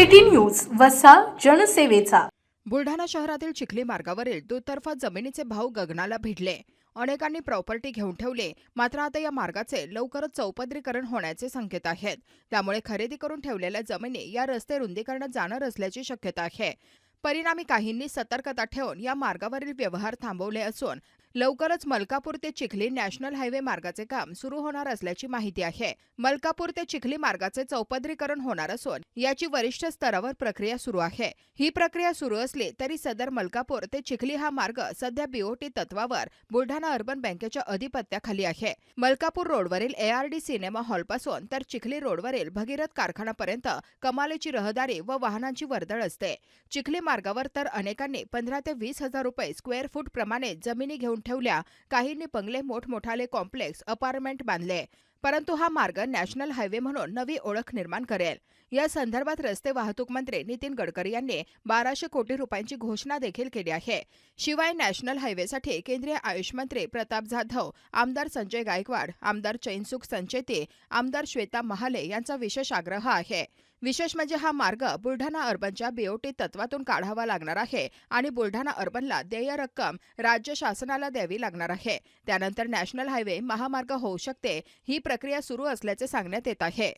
City news वसा जनसेवेचा. बुलढाणा शहरातील चिखली मार्गावरील दुतर्फा जमिनीचे भाव गगनाला भिडले. अनेकांनी प्रॉपर्टी घेऊन ठेवले. मात्र आता या मार्गाचे लवकरच चौपदरीकरण होण्याचे संकेत आहेत. त्यामुळे खरेदी करून ठेवलेल्या जमिनी या रस्ते रुंदीकरणात जाणार असल्याची शक्यता आहे. परिणामी काहींनी सतर्कता ठेवून या मार्गावरील व्यवहार थांबवले असून लवकरच मलकापूर ते चिखली नॅशनल हायवे मार्गाचे काम सुरू होणार असल्याची माहिती आहे. मलकापूर ते चिखली मार्गाचे चौपदरीकरण होणार असून याची वरिष्ठ स्तरावर प्रक्रिया सुरू आहे. ही प्रक्रिया सुरू असली तरी सदर मलकापूर ते चिखली हा मार्ग सध्या बीओटी तत्वावर बुलढाणा अर्बन बँकेच्या अधिपत्याखाली आहे. मलकापूर रोडवरील एआरडी सिनेमा हॉलपासून तर चिखली रोडवरील भगीरथ कारखानापर्यंत कमालीची रहदारी व वाहनांची वर्दळ असते. चिखली मार्गावर तर अनेकांनी पंधरा ते वीस हजार रुपये स्क्वेअर फूट प्रमाणे जमिनी घेऊन ठेवल्या. काहींनी बंगले मोठमोठाले कॉम्प्लेक्स अपार्टमेंट बांधले. परंतु हा मार्ग नॅशनल हायवे म्हणून नवी ओळख निर्माण करेल. या संदर्भात रस्ते वाहतूक मंत्री नितीन गडकरी यांनी बाराशे कोटी रुपयांची घोषणा देखील केली आहे. शिवाय नॅशनल हायवेसाठी केंद्रीय आयुष मंत्री प्रताप जाधव आमदार संजय गायकवाड आमदार चैनसुख संचेती आमदार श्वेता महाले यांचा विशेष आग्रह आहे. विशेष म्हणजे हा मार्ग बुलढाणा अर्बनच्या बीओटी तत्वातून काढावा लागणार आहे आणि बुलढाणा अर्बनला देय रक्कम राज्य शासनाला द्यावी लागणार आहे. त्यानंतर नॅशनल हायवे महामार्ग होऊ शकते ही प्रक्रिया सुरू असल्याचे सांगण्यात येत आहे.